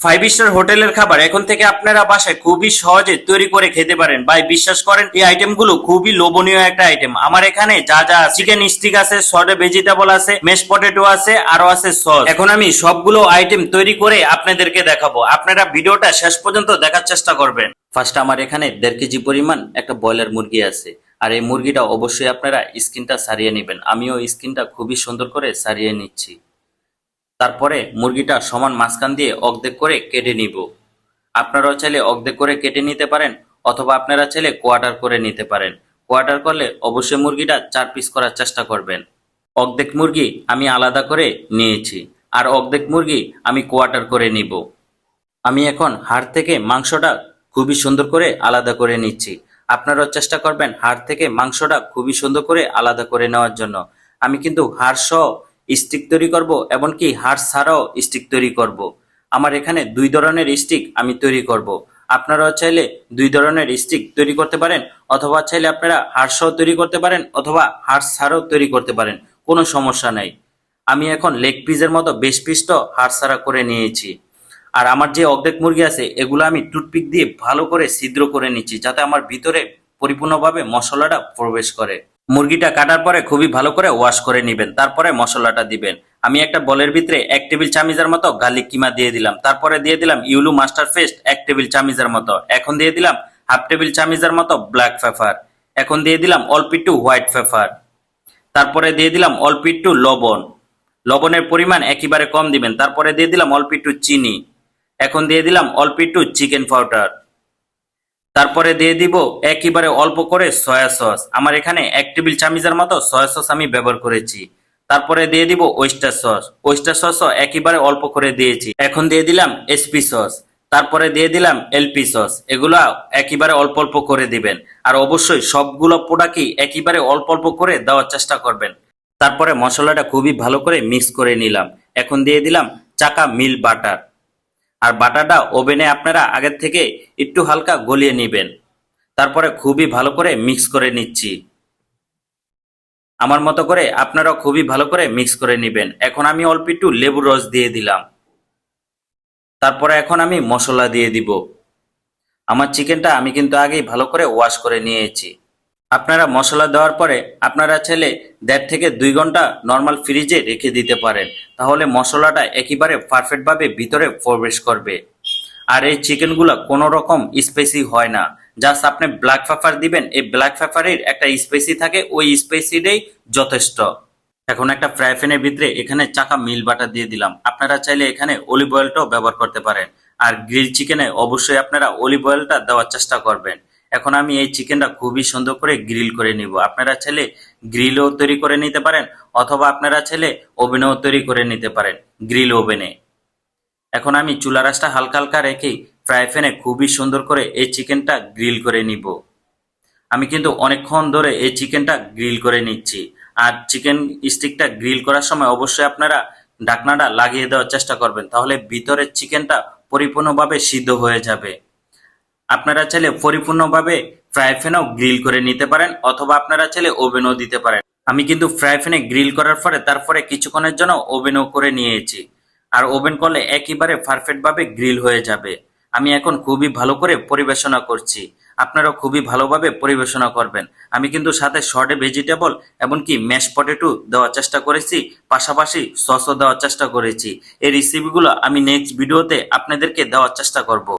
Five star হোটেলের খাবার এখন থেকে আপনারা বাসায় খুবই সহজে তৈরি করে খেতে পারেন। ভাই, বিশ্বাস করেন, এই আইটেমগুলো খুবই লোভনীয় একটা আইটেম আমার এখানে যা যা চিকেন স্টিক আছে সরে ভেজিটেবল আছে মেশ পটেটো আছে, আরও আছে সস এখন আমি সবগুলো আইটেম তৈরি করে আপনাদেরকে দেখাবো। আপনারা ভিডিওটা শেষ পর্যন্ত দেখার চেষ্টা করবেন। ফার্স্ট আমার এখানে দেড় কেজি পরিমাণ একটা ব্রয়লার মুরগি আছে। আর এই মুরগিটা অবশ্যই আপনারা স্কিনটা সারিয়ে নেবেন। আমিও স্কিনটা খুবই সুন্দর করে সারিয়ে নিচ্ছি। তারপরে মুরগিটা সমান মাঝখান দিয়ে অর্ধেক করে কেটে নিব। আপনারাও চাইলে অর্ধেক করে কেটে নিতে পারেন অথবা আপনারা চাইলে কোয়ার্টার করে নিতে পারেন। কোয়ার্টার করলে অবশ্যই মুরগিটা চার পিস করার চেষ্টা করবেন। অর্ধেক মুরগি আমি আলাদা করে নিয়েছি আর অর্ধেক মুরগি আমি কোয়ার্টার করে নিব। আমি এখন হাড় থেকে মাংসটা খুবই সুন্দর করে আলাদা করে নিচ্ছি। আপনারাও চেষ্টা করবেন হাড় থেকে মাংসটা খুবই সুন্দর করে আলাদা করে নেওয়ার জন্য। আমি কিন্তু হাড় সহ স্টিক তৈরি করব, এমনকি হাড় ছাড়াও স্টিক তৈরি করব। আমার এখানে দুই ধরনের স্টিক আমি তৈরি করব। আপনারাও চাইলে দুই ধরনের স্টিক তৈরি করতে পারেন, অথবা চাইলে আপনারা হাড় সহ তৈরি করতে পারেন, অথবা হাড় ছাড়াও তৈরি করতে পারেন, কোনো সমস্যা নাই। আমি এখন লেগ পিসের মতো বেশ পিসটা হাড় ছাড়া করে নিয়েছি। আর আমার যে অর্ধেক মুরগি আছে, এগুলো আমি টুথপিক দিয়ে ভালো করে ছিদ্র করে নিচ্ছি, যাতে আমার ভিতরে পরিপূর্ণভাবে মশলাটা প্রবেশ করে। মুরগিটা কাটার পরে খুবই ভালো করে ওয়াশ করে নেবেন, তারপরে মশলাটা দিবেন। আমি একটা বলের ভিতরে এক টেবিল চামিচের মতো গার্লিক কিমা দিয়ে দিলাম, তারপরে দিয়ে দিলাম ইউলু মাস্টার পেস্ট এক টেবিল চামিচের মতো। এখন দিয়ে দিলাম হাফ টেবিল চামিচের মতো ব্ল্যাক পেপার এখন দিয়ে দিলাম অল্প একটু হোয়াইট পেপার তারপরে দিয়ে দিলাম অল্প একটু লবণ। লবণের পরিমাণ একেবারে কম দিবেন, তারপরে দিয়ে দিলাম অল্প একটু চিনি। এখন দিয়ে দিলাম অল্প একটু চিকেন পাউডার তারপরে দিয়ে দিব একেবারে অল্প করে সয়া সস। আমার এখানে এক টেবিল চামিচের মতো সয়া সস আমি ব্যবহার করেছি। তারপরে দিয়ে দিব ওয়েস্টার সস ওয়েস্টার সসও একেবারে অল্প করে দিয়েছি। এখন দিয়ে দিলাম এসপি সস তারপরে দিয়ে দিলাম এলপি সস এগুলো একেবারে অল্প অল্প করে দিবেন। আর অবশ্যই সবগুলো প্রোডাক্টই একেবারে অল্প অল্প করে দেওয়ার চেষ্টা করবেন। তারপরে মশলাটা খুবই ভালো করে মিক্স করে নিলাম। এখন দিয়ে দিলাম চাকা মিল বাটার। আর বাটাটা ওভেনে আপনারা আগের থেকে একটু হালকা গলিয়ে নেবেন। তারপরে খুবই ভালো করে মিক্স করে নিচ্ছি। আমার মতো করে আপনারা খুবই ভালো করে মিক্স করে নেবেন। এখন আমি অল্প একটু লেবুর রস দিয়ে দিলাম। তারপরে এখন আমি মশলা দিয়ে দিব। আমার চিকেনটা আমি কিন্তু আগেই ভালো করে ওয়াশ করে নিয়েছি। আপনারা মশলা দেওয়ার পরে আপনারা ছেলে দেড় থেকে দুই ঘণ্টা নর্মাল ফ্রিজে রেখে দিতে পারেন। তাহলে মশলাটা একেবারে পারফেক্টভাবে ভিতরে প্রবেশ করবে। আর এই চিকেনগুলো কোনো রকম স্পেসি হয় না। জাস্ট আপনি ব্ল্যাক পেপার দিবেন, এই ব্ল্যাক পেপারের একটা স্পেসি থাকে, ওই স্পেসিটাই যথেষ্ট। এখন একটা ফ্রাই প্যানের ভিতরে এখানে চাকা মিল বাটার দিয়ে দিলাম। আপনারা চাইলে এখানে অলিভ অয়েলটাও ব্যবহার করতে পারেন। আর গ্রিল চিকেনে অবশ্যই আপনারা অলিভ অয়েলটা দেওয়ার চেষ্টা করবেন। এখন আমি এই চিকেনটা খুবই সুন্দর করে গ্রিল করে নিব। আপনারা ছেলে গ্রিলও তৈরি করে নিতে পারেন, অথবা আপনারা ছেলে ওভেনেও তৈরি করে নিতে পারেন, গ্রিল ওভেনে। এখন আমি চুলা রাসটা হালকা হালকা রেখেই ফ্রাই প্যানে খুবই সুন্দর করে এই চিকেনটা গ্রিল করে নিব। আমি কিন্তু অনেকক্ষণ ধরে এই চিকেনটা গ্রিল করে নিচ্ছি। আর চিকেন স্টিকটা গ্রিল করার সময় অবশ্যই আপনারা ঢাকনাটা লাগিয়ে দেওয়ার চেষ্টা করবেন, তাহলে ভিতরের চিকেনটা পরিপূর্ণভাবে সিদ্ধ হয়ে যাবে। আপনারা চাইলে পরিপূর্ণভাবে ফ্রাই প্যানেও গ্রিল করে নিতে পারেন অথবা আপনারা চাইলে ওভেনও দিতে পারেন। আমি কিন্তু ফ্রাই প্যানে গ্রিল করার পরে তারপরে কিছুক্ষণের জন্য ওভেনও করে নিয়েছি। আর ওভেন করলে একেবারে পারফেক্ট ভাবে গ্রিল হয়ে যাবে। আমি এখন খুবই ভালো করে পরিবেশনা করছি। আপনারাও খুবই ভালোভাবে পরিবেশনা করবেন। আমি কিন্তু সাথে শর্টে ভেজিটেবল এমনকি ম্যাশ পটেটো দেওয়ার চেষ্টা করেছি। পাশাপাশি সসও দেওয়ার চেষ্টা করেছি। এই রেসিপিগুলো আমি নেক্সট ভিডিওতে আপনাদেরকে দেওয়ার চেষ্টা করব।